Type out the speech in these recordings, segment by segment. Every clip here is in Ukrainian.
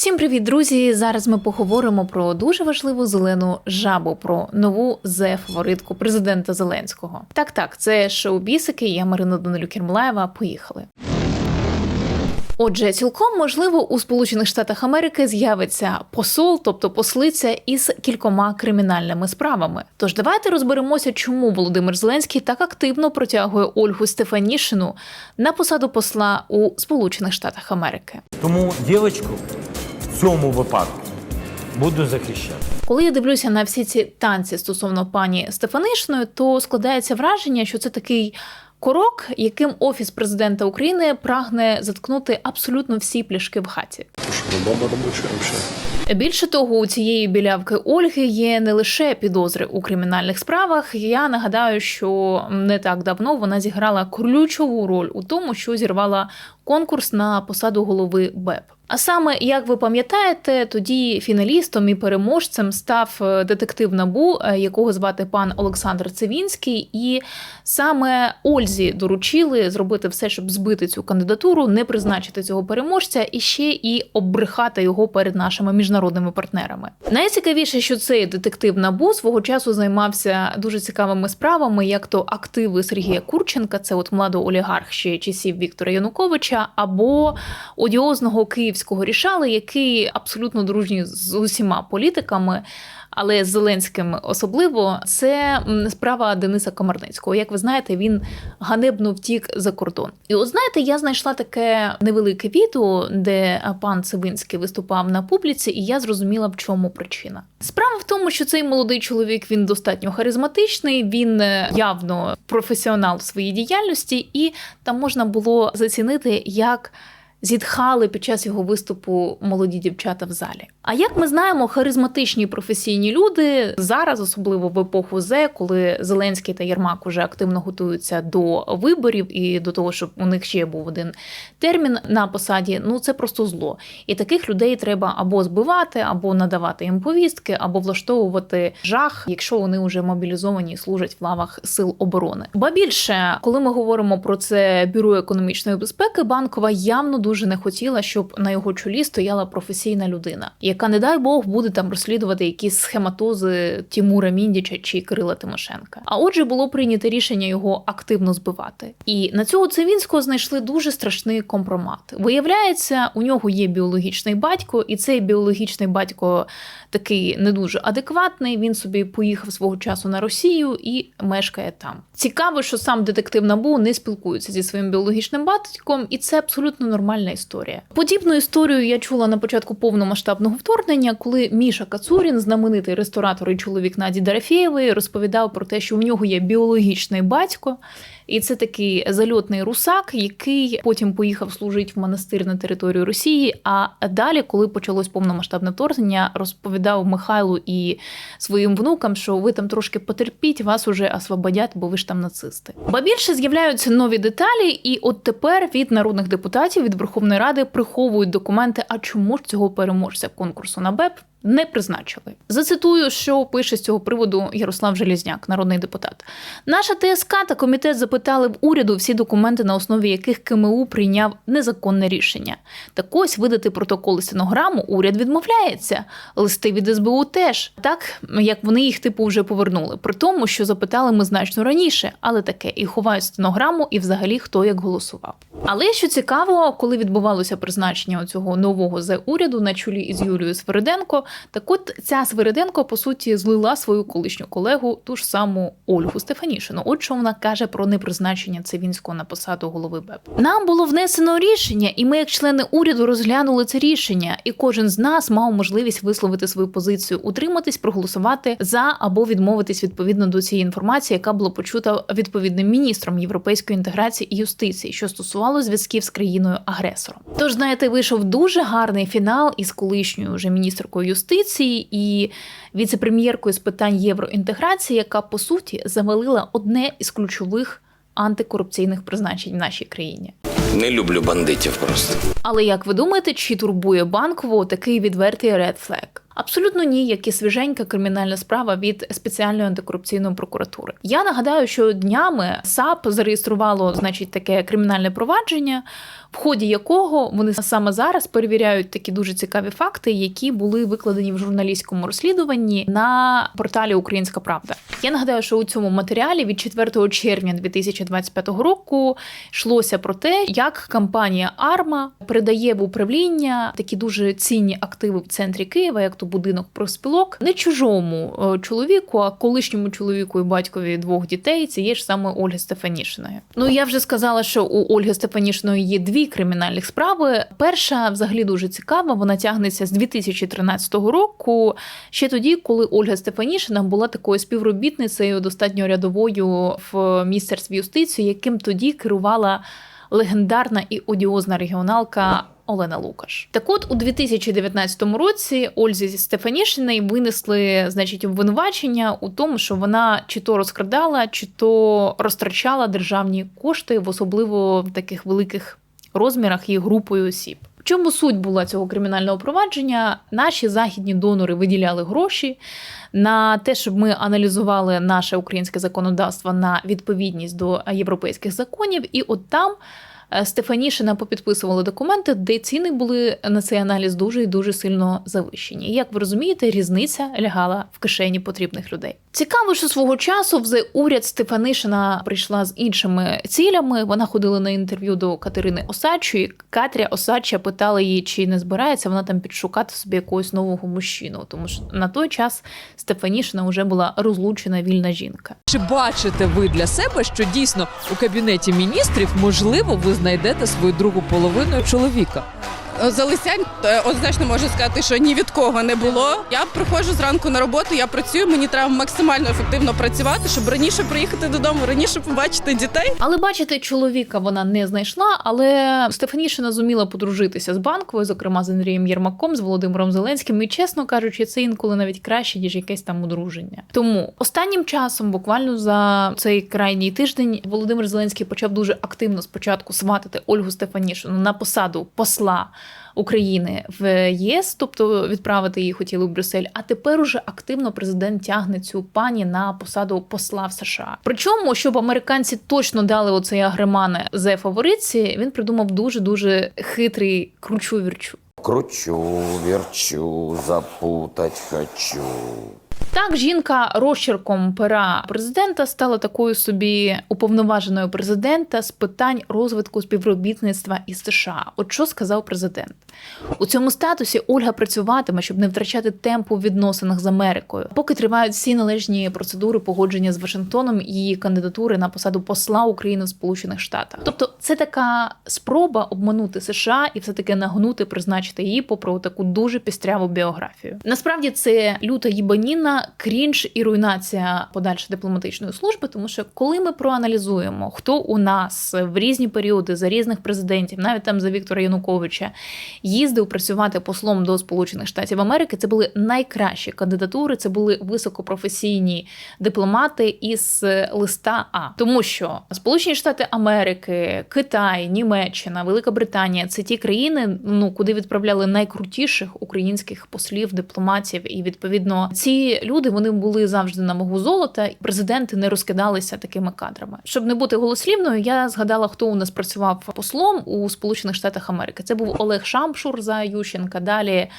Всім привіт, друзі! Зараз ми поговоримо про дуже важливу зелену жабу, про нову зе-фаворитку президента Зеленського. Так, так, це шоу-бісики. Я Марина Данилюк Кермлаєва. Поїхали. Отже, цілком можливо у Сполучених Штатах Америки з'явиться посол, тобто послиця із кількома кримінальними справами. Тож давайте розберемося, чому Володимир Зеленський так активно протягує Ольгу Стефанішину на посаду посла у Сполучених Штатах Америки. Тому дівчинку цьому випадку буду захищати. Коли я дивлюся на всі ці танці стосовно пані Стефанишиної, то складається враження, що це такий крок, яким офіс президента України прагне заткнути абсолютно всі пляшки в хаті. Більше того, у цієї білявки Ольги є не лише підозри у кримінальних справах. Я нагадаю, що не так давно вона зіграла ключову роль у тому, що зірвала конкурс на посаду голови БЕП. А саме, як ви пам'ятаєте, тоді фіналістом і переможцем став е, детектив Набу, е, якого звати пан Олександр Цивінський, і саме Ользі доручили зробити все, щоб збити цю кандидатуру, не призначити цього переможця і ще і оббрехати його перед нашими міжнародними партнерами. Найцікавіше, що цей детектив Набу свого часу займався дуже цікавими справами, як то активи Сергія Курченка, це от младоолігарх ще часів Віктора Януковича, або одіозного київського рішали, який абсолютно дружній з усіма політиками. Але з Зеленським особливо це справа Дениса Комарницького. Як ви знаєте, він ганебно втік за кордон. І от знаєте, я знайшла таке невелике відео, де пан Цивинський виступав на публіці, і я зрозуміла, в чому причина. Справа в тому, що цей молодий чоловік він достатньо харизматичний, він е, явно професіонал в своїй діяльності, і там можна було зацінити, як зітхали під час його виступу молоді дівчата в залі. А як ми знаємо, харизматичні професійні люди зараз, особливо в епоху Зе, коли Зеленський та Єрмак уже активно готуються до виборів і до того, щоб у них ще був один термін на посаді, ну це просто зло. І таких людей треба або збивати, або надавати їм повістки, або влаштовувати жах, якщо вони вже мобілізовані і служать в лавах сил оборони. Ба більше, коли ми говоримо про це бюро економічної безпеки, банкова явно дуже не хотіла, щоб на його чолі стояла професійна людина, яка, не дай Бог, буде там розслідувати якісь схематози Тімура Міндіча чи Кирила Тимошенка. А отже, було прийнято рішення його активно збивати. І на цього Цивінського знайшли дуже страшний компромат. Виявляється, у нього є біологічний батько, і цей біологічний батько такий не дуже адекватний. Він собі поїхав свого часу на Росію і мешкає там. Цікаво, що сам детектив Набу не спілкується зі своїм біологічним батьком, і це абсолютно нормальна історія. Подібну історію я чула на початку повномасштабного вторгнення, коли Міша Кацурін, знаменитий ресторатор і чоловік Наді Дарафєєвої, розповідав про те, що у нього є біологічний батько. І це такий зальотний русак, який потім поїхав служити в монастир на територію Росії. А далі, коли почалось повномасштабне вторгнення, розповідав Михайлу і своїм внукам, що ви там трошки потерпіть, вас уже освободять, бо ви ж там нацисти. Ба більше з'являються нові деталі, і от тепер від народних депутатів від Верховної Ради приховують документи. А чому ж цього переможця конкурсу на БЕП? Не призначили. Зацитую, що пише з цього приводу Ярослав Желізняк, народний депутат. Наша ТСК та комітет запитали в уряду всі документи, на основі яких КМУ прийняв незаконне рішення. Так ось видати протокол і стенограму уряд відмовляється. Листи від СБУ теж так, як вони їх типу вже повернули. При тому, що запитали ми значно раніше, але таке і ховають стенограму, і взагалі хто як голосував. Але що цікаво, коли відбувалося призначення цього нового з уряду на чолі із Юлією Свериденко, так от ця Свириденко, по суті, злила свою колишню колегу, ту ж саму Ольгу Стефанішину. От що вона каже про непризначення Цивінського на посаду голови БЕП. Нам було внесено рішення, і ми, як члени уряду, розглянули це рішення. І кожен з нас мав можливість висловити свою позицію, утриматись, проголосувати за або відмовитись відповідно до цієї інформації, яка була почута відповідним міністром європейської інтеграції і юстиції, що стосувало зв'язків з країною агресором. Тож, знаєте, вийшов дуже гарний фінал із колишньою вже міністеркою юстиції і віце-прем'єркою з питань євроінтеграції, яка по суті завалила одне із ключових антикорупційних призначень в нашій країні. Не люблю бандитів просто. Але як ви думаєте, чи турбує банкову такий відвертий flag? Абсолютно ні, як і свіженька кримінальна справа від спеціальної антикорупційної прокуратури. Я нагадаю, що днями САП зареєструвало, значить, таке кримінальне провадження в ході якого вони саме зараз перевіряють такі дуже цікаві факти, які були викладені в журналістському розслідуванні на порталі Українська Правда. Я нагадаю, що у цьому матеріалі від 4 червня 2025 року йшлося про те, як компанія Арма передає в управління такі дуже цінні активи в центрі Києва, як то будинок профспілок, не чужому е, чоловіку, а колишньому чоловіку і батькові двох дітей цієї ж саме Ольги Стефанішиної. Ну я вже сказала, що у Ольги Стефанішиної є дві кримінальних справи. Перша взагалі дуже цікава. Вона тягнеться з 2013 року, ще тоді, коли Ольга Стефанішина була такою співробітницею достатньо рядовою в міністерстві юстиції, яким тоді керувала легендарна і одіозна регіоналка. Олена Лукаш. Так от у 2019 році Ользі Стефанішиної винесли значить обвинувачення у тому, що вона чи то розкрадала, чи то розтрачала державні кошти в особливо в таких великих розмірах і групою осіб. В чому суть була цього кримінального провадження? Наші західні донори виділяли гроші на те, щоб ми аналізували наше українське законодавство на відповідність до європейських законів, і от там. Е, Стефанішина попідписували документи, де ціни були на цей аналіз дуже і дуже сильно завищені. І як ви розумієте, різниця лягала в кишені потрібних людей. Цікаво, що свого часу вже уряд Стефанишина прийшла з іншими цілями. Вона ходила на інтерв'ю до Катерини Осадчої. Катря Осадча питала її, чи не збирається вона там підшукати собі якогось нового мужчину, тому що на той час Стефанішина вже була розлучена вільна жінка. Чи бачите ви для себе, що дійсно у кабінеті міністрів можливо ви знайдете свою другу половину чоловіка? Залисянь е, однозначно можу сказати, що ні від кого не було. Я приходжу зранку на роботу, я працюю. Мені треба максимально ефективно працювати, щоб раніше приїхати додому, раніше побачити дітей. Але бачите, чоловіка вона не знайшла. Але Стефанішина зуміла подружитися з банковою, зокрема з Андрієм Єрмаком, з Володимиром Зеленським. І чесно кажучи, це інколи навіть краще ніж якесь там одруження. Тому останнім часом, буквально за цей крайній тиждень, Володимир Зеленський почав дуже активно спочатку сватати Ольгу Стефанішину на посаду посла. України в ЄС, тобто відправити її хотіли в Брюссель. А тепер уже активно президент тягне цю пані на посаду посла в США. Причому, щоб американці точно дали оцей агремане за фаворитці, він придумав дуже дуже хитрий кручу вірчу. Кручу, верчу, запутать хочу. Так, жінка розчерком пера президента стала такою собі уповноваженою президента з питань розвитку співробітництва із США. От що сказав президент у цьому статусі? Ольга працюватиме, щоб не втрачати темпу в відносинах з Америкою, поки тривають всі належні процедури погодження з Вашингтоном її кандидатури на посаду посла України в Сполучених Штатах. Тобто, це така спроба обманути США і все таки нагнути, призначити її попри таку дуже пістряву біографію. Насправді це люта їбаніна, крінж і руйнація подальшої дипломатичної служби, тому що коли ми проаналізуємо, хто у нас в різні періоди за різних президентів, навіть там за Віктора Януковича, їздив працювати послом до Сполучених Штатів Америки, це були найкращі кандидатури, це були високопрофесійні дипломати із листа А, тому що Сполучені Штати Америки, Китай, Німеччина, Велика Британія це ті країни, ну куди відправляли найкрутіших українських послів, дипломатів, і відповідно ці люди вони були завжди на вагу золота, і президенти не розкидалися такими кадрами. Щоб не бути голослівною, я згадала, хто у нас працював послом у Сполучених Штатах Америки. Це був Олег Шамшур за Ющенка. Далі е,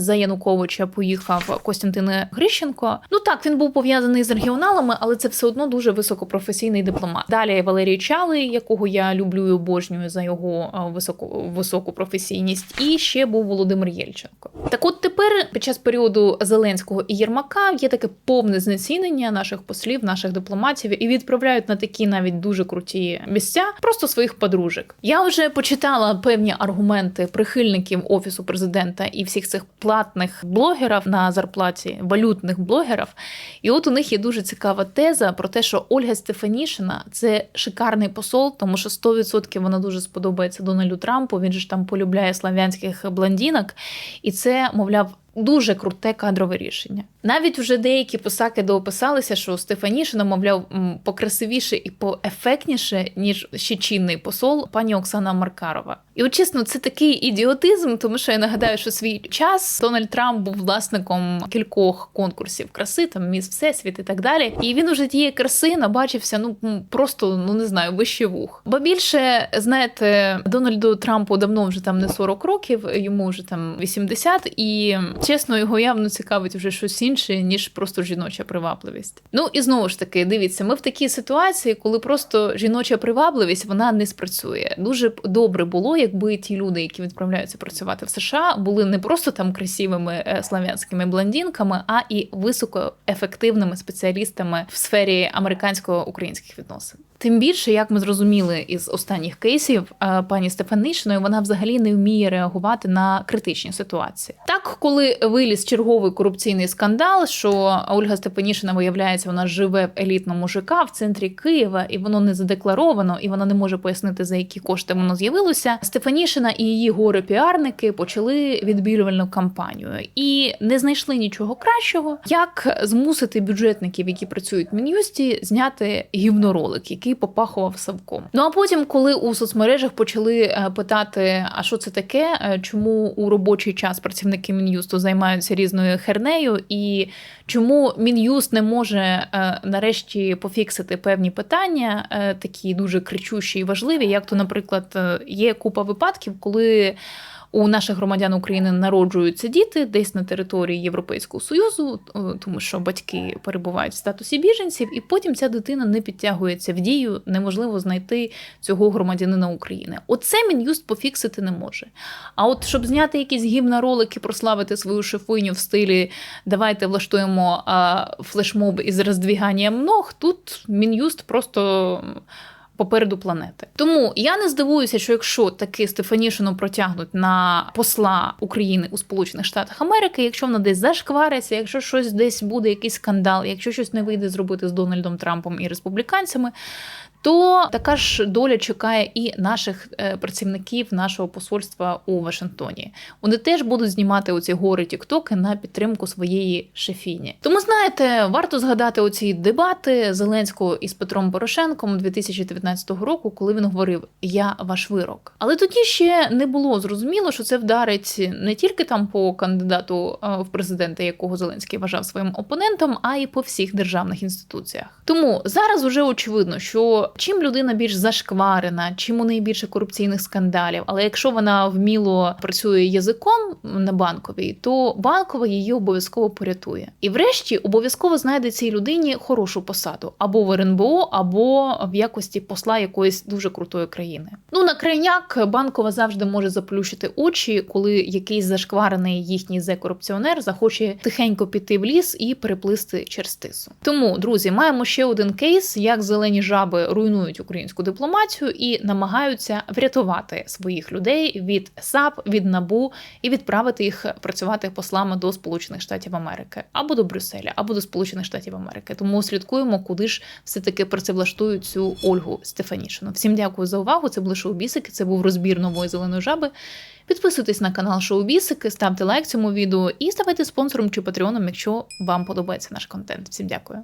за Януковича поїхав Костянтин Грищенко. Ну так він був пов'язаний з регіоналами, але це все одно дуже високопрофесійний дипломат. Далі Валерій Чалий, якого я люблю і обожнюю за його е, високу високу професійність, і ще був Володимир Єльченко. Так, от тепер під час періоду Зеленського і Єрмака є таке повне знецінення наших послів, наших дипломатів і відправляють на такі навіть дуже круті місця просто своїх подружок. Я вже почитала певні аргументи прихильників офісу президента і всіх цих платних блогерів на зарплаті, валютних блогерів. І от у них є дуже цікава теза про те, що Ольга Стефанішина це шикарний посол, тому що 100% вона дуже сподобається Дональду Трампу. Він же ж там полюбляє слав'янських блондинок, і це, мовляв. Дуже круте кадрове рішення. Навіть вже деякі посаки доописалися, що Стефанішина, мовляв, покрасивіше і поефектніше, ніж ще чинний посол пані Оксана Маркарова. І от чесно, це такий ідіотизм, тому що я нагадаю, що свій час Дональд Трамп був власником кількох конкурсів краси, там міс Всесвіт і так далі. І він уже тієї краси набачився, ну просто ну не знаю, вище вух. Бо більше знаєте, Дональду Трампу давно вже там не 40 років, йому вже там 80, і чесно, його явно цікавить вже щось інше, ніж просто жіноча привабливість. Ну і знову ж таки, дивіться, ми в такій ситуації, коли просто жіноча привабливість вона не спрацює. Дуже добре було, якби ті люди, які відправляються працювати в США, були не просто там красивими е, слав'янськими блондинками, а і високоефективними спеціалістами в сфері американсько-українських відносин. Тим більше, як ми зрозуміли із останніх кейсів, е, пані Стефанишиною вона взагалі не вміє реагувати на критичні ситуації. Так, коли виліз черговий корупційний скандал, що Ольга Степанішина виявляється, вона живе в елітному ЖК в центрі Києва, і воно не задекларовано, і вона не може пояснити за які кошти воно з'явилося. Стефанішина і її горе піарники почали відбілювальну кампанію і не знайшли нічого кращого, як змусити бюджетників, які працюють в Мін'юсті, зняти гівноролик, який попахував савком. Ну а потім, коли у соцмережах почали е, питати, а що це таке, е, чому у робочий час працівники Мін'юсту займаються різною хернею, і чому Мін'юст не може е, нарешті пофіксити певні питання, такі дуже кричущі і важливі, як то, наприклад, є купа випадків, коли. У наших громадян України народжуються діти десь на території Європейського союзу, тому що батьки перебувають в статусі біженців, і потім ця дитина не підтягується в дію, неможливо знайти цього громадянина України. Оце мін'юст пофіксити не може. А от щоб зняти якісь гімноролики, прославити свою шефиню в стилі давайте влаштуємо флешмоб із роздвіганням ног, тут мін'юст просто. Попереду планети. Тому я не здивуюся, що якщо таки Стефанішину протягнуть на посла України у Сполучених Штатах Америки, якщо вона десь зашквариться, якщо щось десь буде якийсь скандал, якщо щось не вийде зробити з Дональдом Трампом і республіканцями, то така ж доля чекає і наших е, працівників нашого посольства у Вашингтоні. Вони теж будуть знімати оці гори Тіктоки на підтримку своєї шефіні. Тому знаєте, варто згадати оці дебати Зеленського із Петром Порошенком 2019 року, коли він говорив Я ваш вирок. Але тоді ще не було зрозуміло, що це вдарить не тільки там по кандидату е, в президенти, якого Зеленський вважав своїм опонентом, а й по всіх державних інституціях. Тому зараз уже очевидно, чим людина більш зашкварена, чим у неї більше корупційних скандалів, але якщо вона вміло працює язиком на банковій, то банкова її обов'язково порятує. І врешті обов'язково знайде цій людині хорошу посаду або в РНБО, або в якості посла якоїсь дуже крутої країни. Ну на крайняк банкова завжди може заплющити очі, коли якийсь зашкварений їхній зе-корупціонер захоче тихенько піти в ліс і переплисти через тису. Тому, друзі, маємо ще один кейс, як зелені жаби руйнують українську дипломатію і намагаються врятувати своїх людей від САП, від НАБУ і відправити їх працювати послами до Сполучених Штатів Америки або до Брюсселя, або до Сполучених Штатів Америки. Тому слідкуємо, куди ж все таки працевлаштують цю Ольгу Стефанішину. Всім дякую за увагу. Це були шоу Бісики. Це був розбір нової зеленої жаби. Підписуйтесь на канал Шоу Бісики, ставте лайк цьому відео і ставайте спонсором чи патреоном, якщо вам подобається наш контент. Всім дякую.